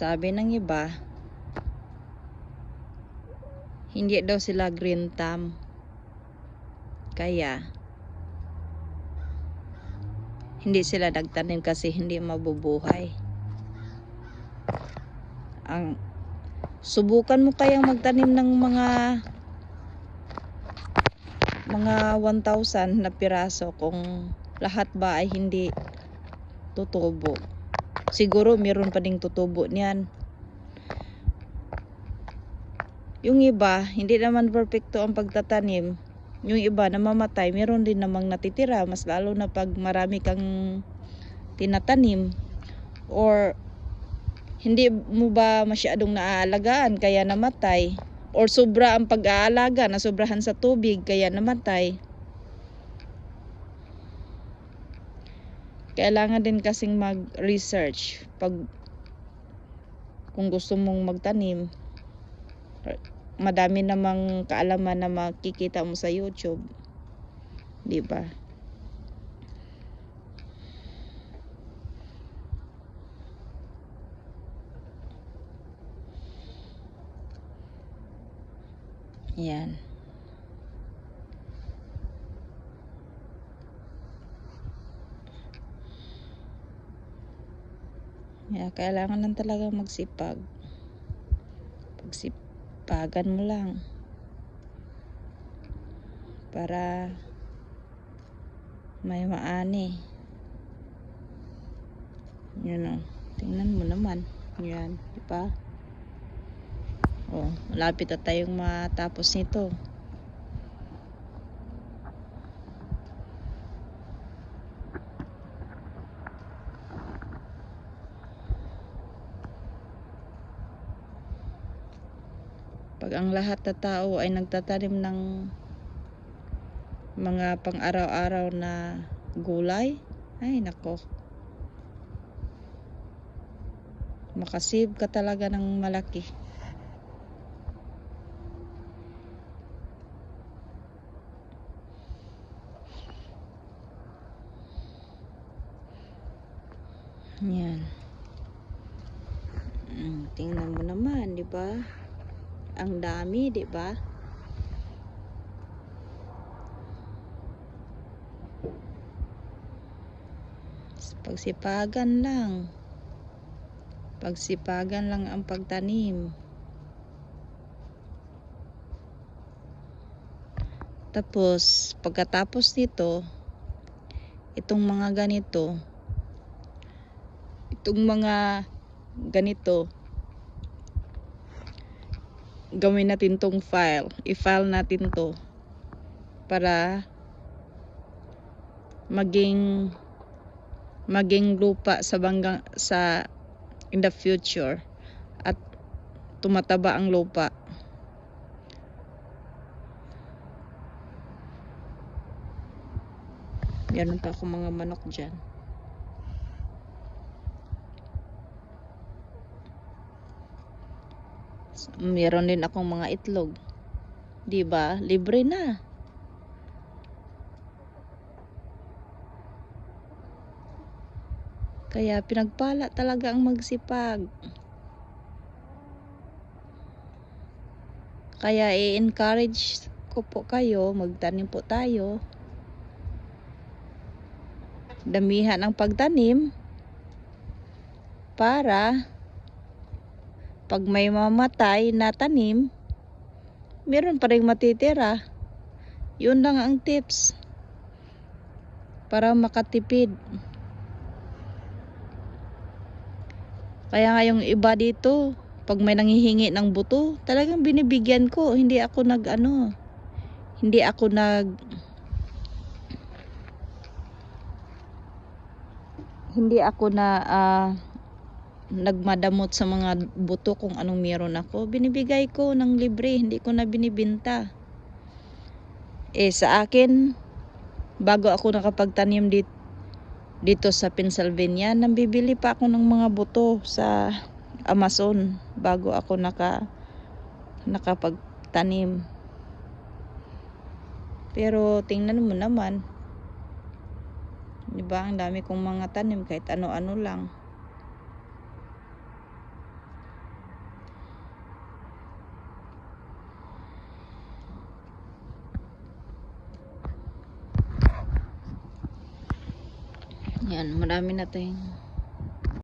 Sabi ng iba, hindi daw sila green thumb. Kaya, hindi sila nagtanim kasi hindi mabubuhay. Ang subukan mo kayang magtanim ng mga mga 1,000 na piraso kung lahat ba ay hindi tutubo. Siguro meron pa ding tutubo niyan. Yung iba, hindi naman perfecto ang pagtatanim. Yung iba namamatay, meron din namang natitira. Mas lalo na pag marami kang tinatanim. Or hindi mo ba masyadong naaalagaan kaya namatay. Or sobra ang pag-aalaga, nasobrahan sa tubig kaya namatay. Kailangan din kasing mag-research pag kung gusto mong magtanim. Madami namang kaalaman na makikita mo sa YouTube. 'Di ba? Yan. Yeah, kailangan lang talaga magsipag. Pagsipagan mo lang. Para may maani. Yan o. Tingnan mo naman. Yan. Di ba? Oh, malapit na tayong matapos nito. Pag ang lahat na tao ay nagtatanim ng mga pang-araw-araw na gulay, ay nako. Makasave ka talaga ng malaki. Yan. Mm, tingnan mo naman, 'di ba? Ang dami, 'di ba? Pagsipagan lang. Pagsipagan lang ang pagtanim. Tapos, pagkatapos nito, itong mga ganito, itong mga ganito, gawin natin tong file. I-file natin to para maging maging lupa sa banggang sa in the future at tumataba ang lupa. Meron pa akong mga manok dyan. Meron din akong mga itlog. 'Di ba? Libre na. Kaya pinagpala talaga ang magsipag. Kaya i-encourage ko po kayo, magtanim po tayo. Damihan ang pagtanim para pag may mamatay na tanim, meron pa rin matitira. Yun lang ang tips para makatipid. Kaya nga yung iba dito, pag may nanghihingi ng buto, talagang binibigyan ko. Hindi ako nag ano, hindi ako nag hindi ako na uh, nagmadamot sa mga buto kung anong meron ako. Binibigay ko ng libre, hindi ko na binibinta. Eh sa akin, bago ako nakapagtanim dito, dito sa Pennsylvania, nambibili pa ako ng mga buto sa Amazon bago ako naka nakapagtanim. Pero tingnan mo naman, 'di ba? Ang dami kong mga tanim kahit ano-ano lang. Yan, marami na tayong